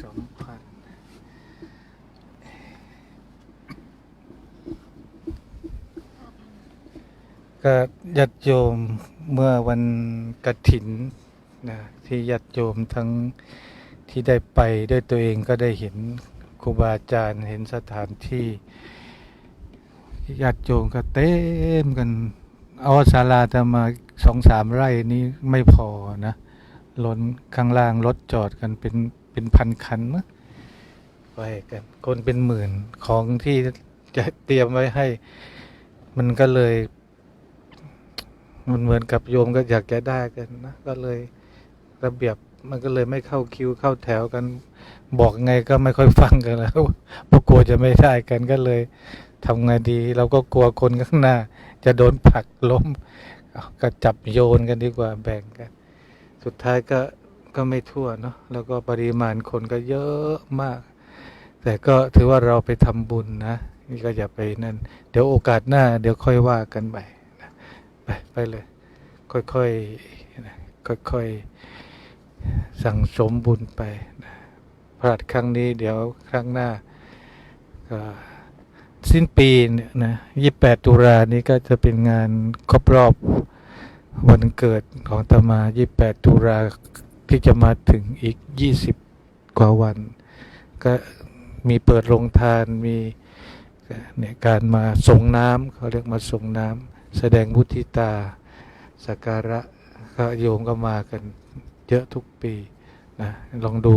สองพันก็ญาติโยมเมื่อวันกฐินนะที่ญาติโยมทั้งที่ได้ไปด้วยตัวเองก็ได้เห็นครูบาอาจารย์เห็นสถานที่ญาติโยมก็เต็มกันเอาศาลาจะมาสองสามไร่นี้ไม่พอนะล้นข้างล่างรถจอดกันเป็น เป็นพันคันมั้งไปกันคนเป็นหมื่นของที่จะเตรียมไว้ให้ มันก็เลย มันเหมือนกับโยมก็อยากจะได้กันนะก็เลยระเบียบมันก็เลยไม่เข้าคิวเข้าแถวกัน บอกไงก็ไม่ค่อยฟังกันแล้วเพราะกลัวจะไม่ได้กันก็เลยทำไงดี เราก็กลัวคนข้างหน้า จะโดนผลักล้มก็จับโยนกันดีกว่าแบ่งกัน สุดท้ายก็ ก็ไม่ทั่วเนาะแล้วก็ปริมาณคนก็เยอะมาก แต่ก็ถือว่าเราไปทำบุญนะนี่ก็อย่าไปนั่น เดี๋ยวโอกาสหน้า เดี๋ยวค่อยว่ากันไปไปไปเลย ค่อยๆนะค่อยๆสั่งสมบุญไปพลาดครั้งนี้ เดี๋ยวครั้งหน้าก็สิ้นปีเนี่ยนะยี่แปดตุลานี้ก็จะเป็นงานครบรอบวันเกิดของตมายี่แปดตุลา ที่จะมาถึงอีกยี่สิบกว่าวัน ก็มีเปิดโรงทานมีเนี่ยการมาส่งน้ำเขาเรียกมาส่งน้ำแสดงมุทิตาสักการะก็โยมก็มากันเยอะทุกปีนะลองดู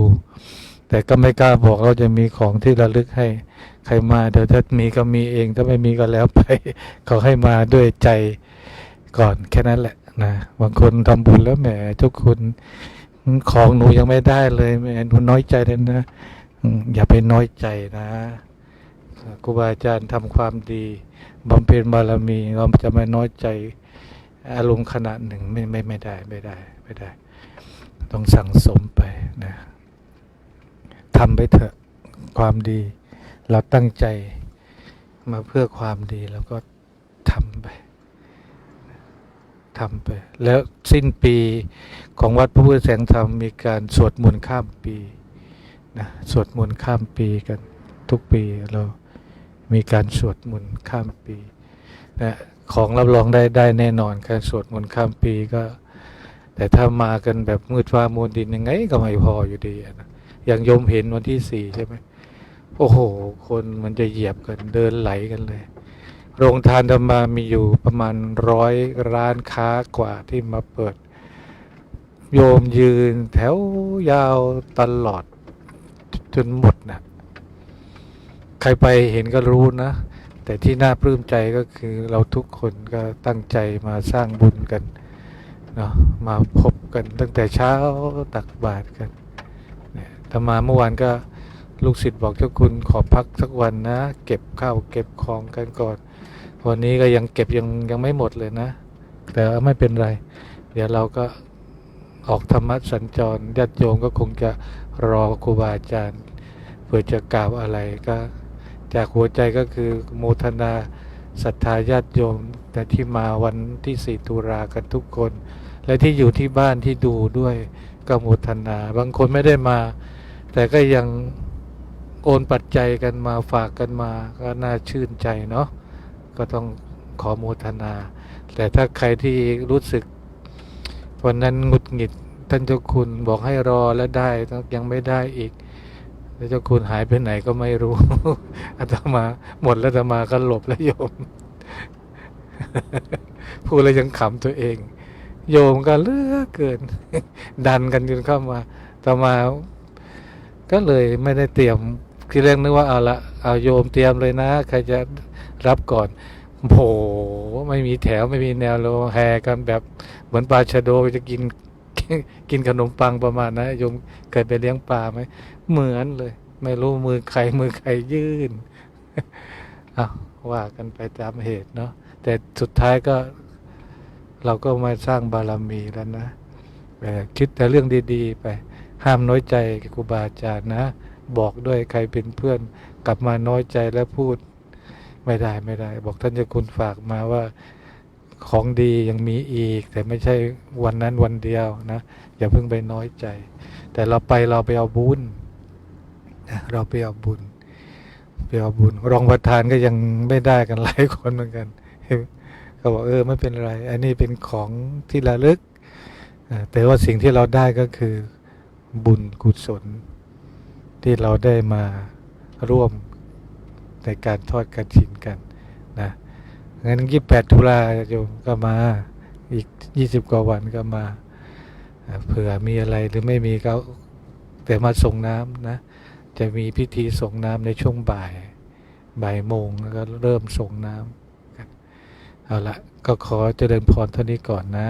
แต่ก็ไม่กล้าบอกเราจะมีของที่ระลึกให้ใครมาเดี๋ยวถ้ามีก็มีเอง ถ้าไม่มีก็แล้วไปเขาให้มาด้วยใจก่อนแค่นั้นแหละนะบางคนทำบุญแล้วแหมทุกคน ของหนูยังไม่ได้เลยแหมหนูน้อยใจเลยนะอืมอย่าไปน้อยใจนะครูบาอาจารย์ทำความดีบำเพ็ญบารมีเราจะไม่น้อยใจอารมณ์ขณะหนึ่งไม่ไม่ไม่ได้ไม่ได้ไม่ได้ ต้องสั่งสมไปนะทำไปเถอะความดี เราตั้งใจมาเพื่อความดีแล้วก็ทำไป ทำไป แล้วสิ้นปีของวัดพระพุทธแสงธรรมมีการสวดมนต์ข้ามปีนะสวดมนต์ข้ามปีกันทุกปีเรามีการสวดมนต์ข้ามปีนะของรับรองได้ได้แน่นอนการสวดมนต์ข้ามปีก็ แต่ถ้ามากันแบบมืดฟ้ามูลดินยังไงก็ไม่พออยู่ดีนะอย่างยมเห็นวันที่สี่ใช่ไหมโอ้โห คนมันจะเหยียบกันเดินไหลกันเลย โรงทานธรรมามีอยู่ประมาณร้อยร้านค้ากว่าที่มาเปิด โยมยืนแถวยาวตลอดจนหมดนะใครไปเห็นก็รู้นะ แต่ที่น่าปลื้มใจก็คือเราทุกคนก็ตั้งใจมาสร้างบุญกันเนาะมาพบกันตั้งแต่เช้าตักบาตรกันเนี่ยธรรมาเมื่อวานก็ลูกศิษย์บอกเจ้าคุณขอพักสักวันนะ เก็บข้าวเก็บของกันก่อน วันนี้ก็ยังเก็บยังยังไม่หมดเลยนะ แต่ไม่เป็นไร เดี๋ยวเราก็ออกธรรมะสัญจรญาติโยมก็คงจะรอครูบาอาจารย์เพื่อจะกล่าวอะไรก็ จากหัวใจก็คือโมทนาศรัทธาญาติโยมแต่ที่มาวันที่สี่ตุลากันทุกคน และที่อยู่ที่บ้านที่ดูด้วยก็โมทนา บางคนไม่ได้มา แต่ก็ยังโอนปัจจัยกันมาฝากกันมาก็น่าชื่นใจเนาะ ก็ต้องขอโมทนา แต่ถ้าใครที่รู้สึก วันนั้นหงุดหงิดท่านเจ้าคุณบอกให้รอแล้วได้ยังไม่ได้อีกแล้วเจ้าคุณหายไปไหนก็ไม่รู้อาตมาหมดแล้วอาตมาก็หลบแล้วโยมพูดแล้วยังขำตัวเอง โยมก็เลือกเกิน ดันกันจนเข้ามาอาตมา ก็เลยไม่ได้เตรียมคือเรื่องนึกว่าเอาละเอาโยมเตรียมเลยนะ ใครจะ รับก่อนโผไม่มีแถวไม่มีแนวโลแห่กันแบบเหมือนปลาชะโดจะกินกินขนมปังประมาณนะโยมเคยไปเลี้ยงปลาไหมเหมือนเลย ไม่รู้มือใครมือใครยื่นเอาว่ากันไปตามเหตุเนาะแต่สุดท้ายก็ เราก็มาสร้างบารมีแล้วนะคิดแต่เรื่องดีๆ ไป ห้ามน้อยใจครูบาอาจารย์นะ บอกด้วยใครเป็นเพื่อน กลับมาน้อยใจแล้วพูด ไม่ได้ไม่ได้ บอกท่านเจ้าคุณฝากมาว่าของดียังมีอีก แต่ไม่ใช่วันนั้นวันเดียวนะ อย่าเพิ่งไปน้อยใจ แต่เราไปเราไปเอาบุญนะเราไปเอาบุญไปเอาบุญ รองประธานก็ยังไม่ได้กันหลายคนเหมือนกันเขาบอกเออไม่เป็นไร อันนี้เป็นของที่ระลึกแต่ว่าสิ่งที่เราได้ก็คือบุญกุศล ที่เราได้มาร่วม ในการทอดกระถินกันนะงั้นยี่แปดตุลาโยมก็มาอีกยี่สิบกว่าวันก็มาอ่าเผื่อมีอะไรหรือไม่มีก็แต่มาส่งน้ำนะจะมีพิธีส่งน้ำในช่วงบ่ายบ่ายโมงแล้วก็เริ่มส่งน้ำกันเอาละก็ขอเจริญพรเท่านี้ก่อนนะ